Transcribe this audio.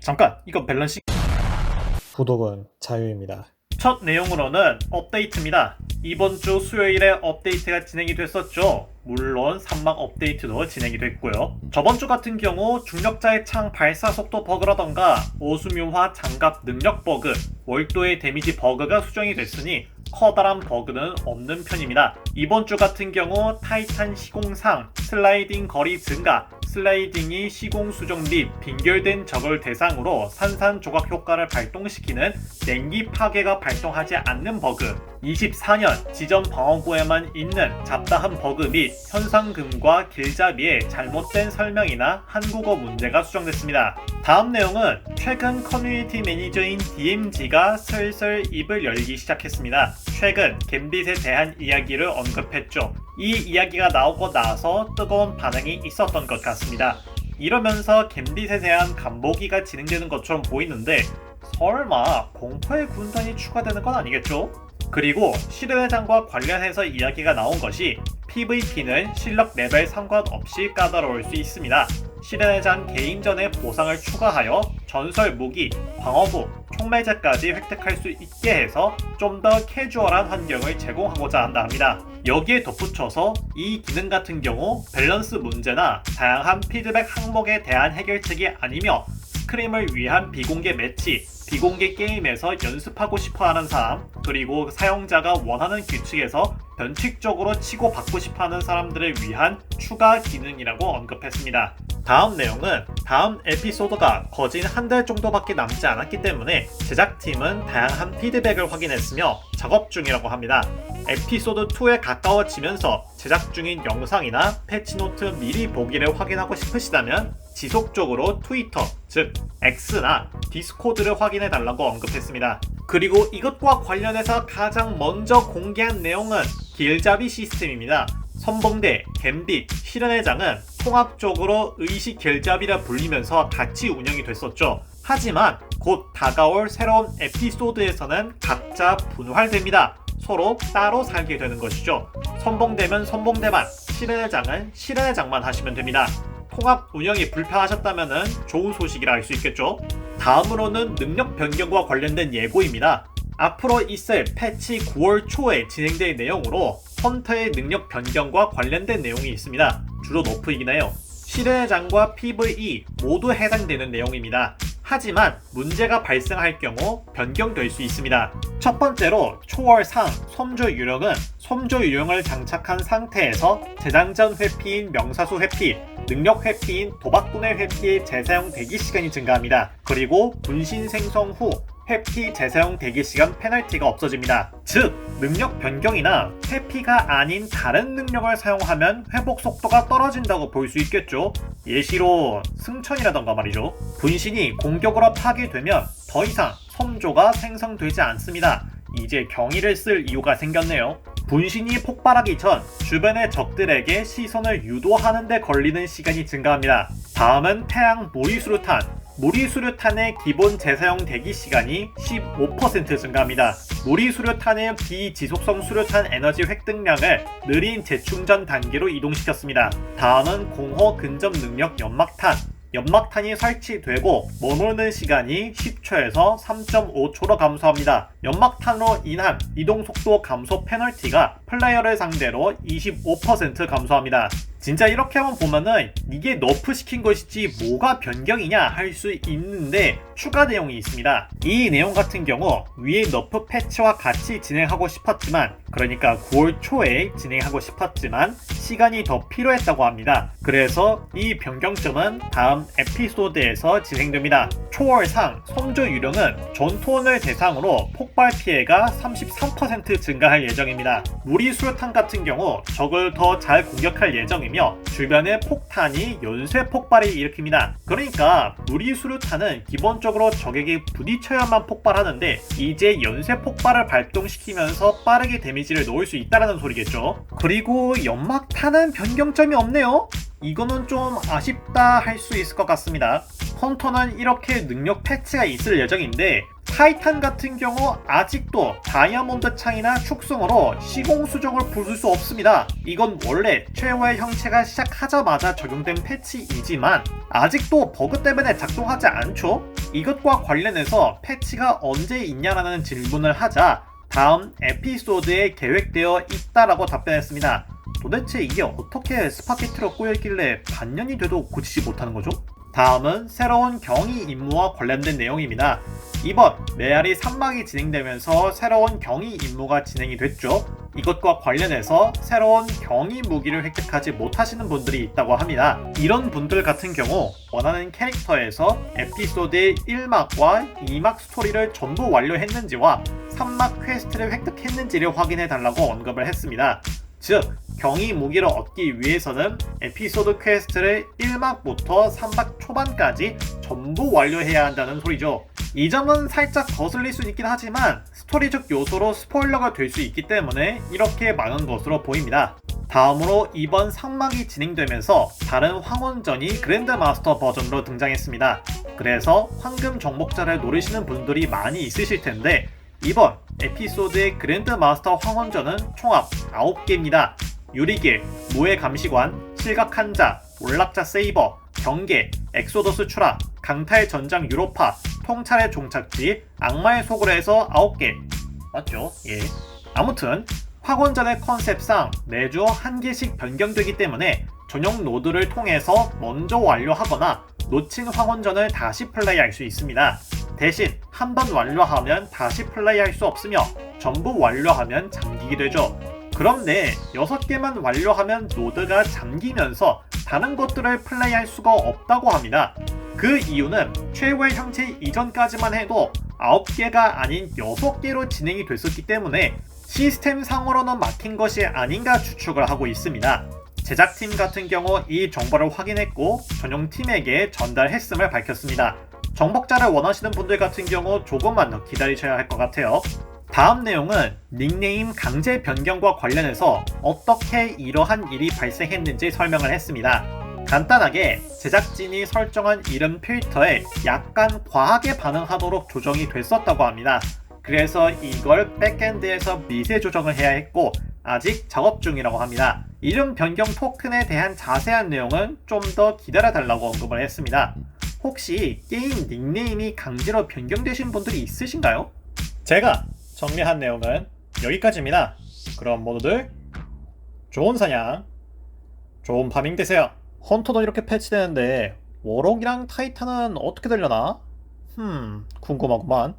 잠깐 이거 밸런싱 구독은 자유입니다. 첫 내용으로는 업데이트입니다. 이번 주 수요일에 업데이트가 진행이 됐었죠. 물론 산막 업데이트도 진행이 됐고요. 저번 주 같은 경우 중력자의 창 발사 속도 버그라던가 오수묘화 장갑 능력 버그, 월도의 데미지 버그가 수정이 됐으니 커다란 버그는 없는 편입니다. 이번 주 같은 경우 타이탄 시공상, 슬라이딩 거리 증가, 슬라이딩이 시공 수정 및 빈결된 적을 대상으로 산산 조각 효과를 발동시키는 냉기 파괴가 발동하지 않는 버그, 24년 지점 방어구에만 있는 잡다한 버그 및 현상금과 길잡이의 잘못된 설명이나 한국어 문제가 수정됐습니다. 다음 내용은 최근 커뮤니티 매니저인 DMG가 슬슬 입을 열기 시작했습니다. 최근 갬빗에 대한 이야기를 언급했죠. 이 이야기가 나오고 나서 뜨거운 반응이 있었던 것 같습니다. 이러면서 갬빗에 대한 간보기가 진행되는 것처럼 보이는데 설마 공포의 군단이 추가되는 건 아니겠죠? 그리고 시르회장과 관련해서 이야기가 나온 것이 PVP는 실력 레벨 상관없이 까다로울 수 있습니다. 시르회장 개인전의 보상을 추가하여 전설 무기, 방어구, 총매제까지 획득할 수 있게 해서 좀 더 캐주얼한 환경을 제공하고자 한다 합니다. 여기에 덧붙여서 이 기능 같은 경우 밸런스 문제나 다양한 피드백 항목에 대한 해결책이 아니며 스크림을 위한 비공개 매치, 비공개 게임에서 연습하고 싶어 하는 사람, 그리고 사용자가 원하는 규칙에서 변칙적으로 치고받고 싶어 하는 사람들을 위한 추가 기능이라고 언급했습니다. 다음 내용은 다음 에피소드가 거진 한 달 정도밖에 남지 않았기 때문에 제작팀은 다양한 피드백을 확인했으며 작업 중이라고 합니다. 에피소드 2에 가까워지면서 제작 중인 영상이나 패치노트 미리 보기를 확인하고 싶으시다면 지속적으로 트위터, 즉 X나 디스코드를 확인해 달라고 언급했습니다. 그리고 이것과 관련해서 가장 먼저 공개한 내용은 길잡이 시스템입니다. 선봉대, 갬빗, 실현회장은 통합적으로 의식 길잡이라 불리면서 같이 운영이 됐었죠. 하지만 곧 다가올 새로운 에피소드에서는 각자 분할됩니다. 서로 따로 살게 되는 것이죠. 선봉대면 선봉대만, 실현회장은 실현회장만 하시면 됩니다. 통합 운영이 불편하셨다면 좋은 소식이라 할 수 있겠죠. 다음으로는 능력 변경과 관련된 예고입니다. 앞으로 있을 패치 9월 초에 진행될 내용으로 헌터의 능력 변경과 관련된 내용이 있습니다. 주로 너프이긴 해요. 실외장과 PVE 모두 해당되는 내용입니다. 하지만 문제가 발생할 경우 변경될 수 있습니다. 첫 번째로 초월상 솜조 유령은 솜조 유령을 장착한 상태에서 재장전 회피인 명사수 회피, 능력 회피인 도박꾼의 회피의 재사용 대기 시간이 증가합니다. 그리고 분신 생성 후 회피 재사용 대기 시간 페널티가 없어집니다. 즉, 능력 변경이나 회피가 아닌 다른 능력을 사용하면 회복 속도가 떨어진다고 볼 수 있겠죠. 예시로 승천이라던가 말이죠. 분신이 공격으로 파괴되면 더 이상 섬조가 생성되지 않습니다. 이제 경위를 쓸 이유가 생겼네요. 분신이 폭발하기 전 주변의 적들에게 시선을 유도하는 데 걸리는 시간이 증가합니다. 다음은 태양 모리수류탄. 무리수류탄의 기본 재사용 대기 시간이 15% 증가합니다. 무리수류탄의 비지속성 수류탄 에너지 획득량을 느린 재충전 단계로 이동시켰습니다. 다음은 공허 근접 능력 연막탄. 연막탄이 설치되고 머무르는 시간이 10초에서 3.5초로 감소합니다. 연막탄으로 인한 이동 속도 감소 페널티가 플레이어를 상대로 25% 감소합니다. 진짜 이렇게만 보면은 이게 너프 시킨 것이지 뭐가 변경이냐 할 수 있는데 추가 내용이 있습니다. 이 내용 같은 경우 위에 너프 패치와 같이 진행하고 싶었지만 그러니까 9월 초에 진행하고 싶었지만 시간이 더 필요했다고 합니다. 그래서 이 변경점은 다음 에피소드에서 진행됩니다. 초월상 손조 유령은 전투원을 대상으로 폭발 피해가 33% 증가할 예정입니다. 무리 수류탄 같은 경우 적을 더 잘 공격할 예정이며 주변에 폭탄이 연쇄 폭발을 일으킵니다. 그러니까 무리 수류탄은 기본적으로 적에게 부딪혀야만 폭발하는데 이제 연쇄 폭발을 발동시키면서 빠르게 데미지를 놓을 수 있다는 소리겠죠. 그리고 연막탄은 변경점이 없네요. 이거는 좀 아쉽다 할 수 있을 것 같습니다. 헌터는 이렇게 능력 패치가 있을 예정인데 타이탄 같은 경우 아직도 다이아몬드 창이나 축성으로 시공 수정을 부술 수 없습니다. 이건 원래 최후의 형체가 시작하자마자 적용된 패치이지만 아직도 버그 때문에 작동하지 않죠? 이것과 관련해서 패치가 언제 있냐라는 질문을 하자 다음 에피소드에 계획되어 있다라고 답변했습니다. 도대체 이게 어떻게 스파게티로 꼬여있길래 반년이 돼도 고치지 못하는 거죠? 다음은 새로운 경위 임무와 관련된 내용입니다. 이번 메아리 3막이 진행되면서 새로운 경위 임무가 진행이 됐죠. 이것과 관련해서 새로운 경위 무기를 획득하지 못하시는 분들이 있다고 합니다. 이런 분들 같은 경우 원하는 캐릭터에서 에피소드의 1막과 2막 스토리를 전부 완료했는지와 3막 퀘스트를 획득했는지를 확인해 달라고 언급을 했습니다. 즉, 경위 무기를 얻기 위해서는 에피소드 퀘스트를 1막부터 3막 초반까지 전부 완료해야 한다는 소리죠. 이 점은 살짝 거슬릴 수 있긴 하지만 스토리적 요소로 스포일러가 될 수 있기 때문에 이렇게 막은 것으로 보입니다. 다음으로 이번 상막이 진행되면서 다른 황혼전이 그랜드 마스터 버전으로 등장했습니다. 그래서 황금 정복자를 노리시는 분들이 많이 있으실 텐데 이번 에피소드의 그랜드 마스터 황혼전은 총합 9개입니다. 유리길, 모의 감시관, 실각 한자, 올락자 세이버, 경계, 엑소더스 추락, 강탈 전장 유로파, 통찰의 종착지, 악마의 해서 9개. 맞죠? 예. 아무튼 학원전의 컨셉상 매주 한 개씩 변경되기 때문에 전용 노드를 통해서 먼저 완료하거나 놓친 황혼전을 다시 플레이할 수 있습니다. 대신 한 번 완료하면 다시 플레이할 수 없으며 전부 완료하면 잠기게 되죠. 그런데 6개만 완료하면 노드가 잠기면서 다른 것들을 플레이할 수가 없다고 합니다. 그 이유는 최후의 형체 이전까지만 해도 9개가 아닌 6개로 진행이 됐었기 때문에 시스템 상으로는 막힌 것이 아닌가 추측을 하고 있습니다. 제작팀 같은 경우 이 정보를 확인했고 전용 팀에게 전달했음을 밝혔습니다. 정복자를 원하시는 분들 같은 경우 조금만 더 기다리셔야 할 것 같아요. 다음 내용은 닉네임 강제 변경과 관련해서 어떻게 이러한 일이 발생했는지 설명을 했습니다. 간단하게 제작진이 설정한 이름 필터에 약간 과하게 반응하도록 조정이 됐었다고 합니다. 그래서 이걸 백엔드에서 미세 조정을 해야 했고 아직 작업 중이라고 합니다. 이름 변경 토큰에 대한 자세한 내용은 좀 더 기다려 달라고 언급을 했습니다. 혹시 게임 닉네임이 강제로 변경되신 분들이 있으신가요? 제가 정리한 내용은 여기까지입니다. 그럼 모두들 좋은 사냥, 좋은 파밍 되세요. 헌터도 이렇게 패치되는데 워록이랑 타이탄은 어떻게 되려나? 흠, 궁금하구만.